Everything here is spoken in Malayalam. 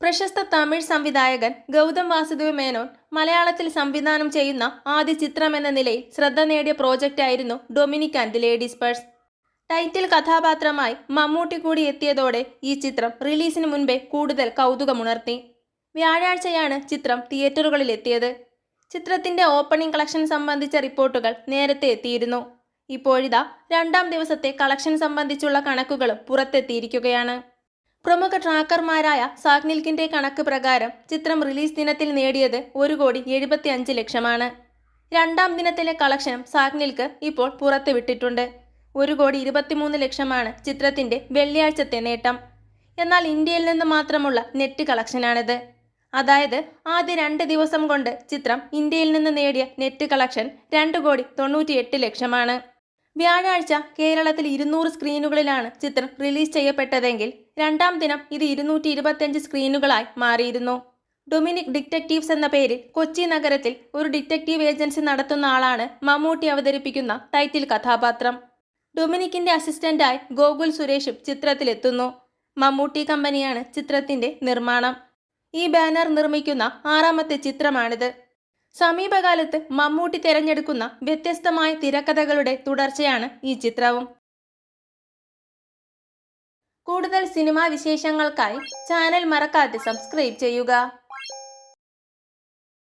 പ്രശസ്ത തമിഴ് സംവിധായകൻ ഗൗതം വാസുദേവ് മേനോൻ മലയാളത്തിൽ സംവിധാനം ചെയ്യുന്ന ആദ്യ ചിത്രം എന്ന നിലയിൽ ശ്രദ്ധ നേടിയ പ്രോജക്റ്റായിരുന്നു Dominic and ladies purse. Title കഥാപാത്രമായി മമ്മൂട്ടി കൂടി എത്തിയതോടെ ഈ ചിത്രം റിലീസിന് മുൻപേ കൂടുതൽ കൗതുകമുണർത്തി. വ്യാഴാഴ്ചയാണ് ചിത്രം തിയേറ്ററുകളിൽ എത്തിയത്. ചിത്രത്തിന്റെ ഓപ്പണിംഗ് കളക്ഷൻ സംബന്ധിച്ച റിപ്പോർട്ടുകൾ നേരത്തെ എത്തിയിരുന്നു. ഇപ്പോഴിതാ രണ്ടാം ദിവസത്തെ കളക്ഷൻ സംബന്ധിച്ചുള്ള കണക്കുകളും പുറത്തെത്തിയിരിക്കുകയാണ്. പ്രമുഖ ട്രാക്കർമാരായ സാഗ്നിൽക്കിന്റെ കണക്ക് പ്രകാരം ചിത്രം റിലീസ് ദിനത്തിൽ നേടിയത് ഒരു കോടി എഴുപത്തി അഞ്ച് ലക്ഷമാണ്. രണ്ടാം ദിനത്തിലെ കളക്ഷനും സാഗ്നിൽക്ക് ഇപ്പോൾ പുറത്തുവിട്ടിട്ടുണ്ട് ഒരു കോടി ഇരുപത്തിമൂന്ന് ലക്ഷമാണ് ചിത്രത്തിന്റെ വെള്ളിയാഴ്ചത്തെ നേട്ടം. എന്നാൽ ഇന്ത്യയിൽ നിന്ന് മാത്രമുള്ള നെറ്റ് കളക്ഷനാണിത്. അതായത് ആദ്യ രണ്ട് ദിവസം കൊണ്ട് ചിത്രം ഇന്ത്യയിൽ നിന്ന് നേടിയ നെറ്റ് കളക്ഷൻ രണ്ട് കോടി തൊണ്ണൂറ്റിയെട്ട് ലക്ഷമാണ്. വ്യാഴാഴ്ച കേരളത്തിൽ ഇരുന്നൂറ് സ്ക്രീനുകളിലാണ് ചിത്രം റിലീസ് ചെയ്യപ്പെട്ടതെങ്കിൽ രണ്ടാം ദിനം ഇത് ഇരുന്നൂറ്റി ഇരുപത്തിയഞ്ച് സ്ക്രീനുകളായി മാറിയിരുന്നു. ഡൊമിനിക് ഡിറ്റക്റ്റീവ്സ് എന്ന പേരിൽ കൊച്ചി നഗരത്തിൽ ഒരു ഡിറ്റക്റ്റീവ് ഏജൻസി നടത്തുന്ന ആളാണ് മമ്മൂട്ടി അവതരിപ്പിക്കുന്ന ടൈറ്റിൽ കഥാപാത്രം. ഡൊമിനിക്കിന്റെ അസിസ്റ്റന്റായി ഗോകുൽ സുരേഷും ചിത്രത്തിലെത്തുന്നു. മമ്മൂട്ടി കമ്പനിയാണ് ചിത്രത്തിന്റെ നിർമ്മാണം. ഈ ബാനർ നിർമ്മിക്കുന്ന ആറാമത്തെ ചിത്രമാണിത്. സമീപകാലത്ത് മമ്മൂട്ടി തിരഞ്ഞെടുക്കുന്ന വ്യത്യസ്തമായ തിരക്കഥകളുടെ തുടർച്ചയാണ് ഈ ചിത്രവും. കൂടുതൽ സിനിമാ വിശേഷങ്ങൾക്കായി ചാനൽ മറക്കാതെ സബ്സ്ക്രൈബ് ചെയ്യുക.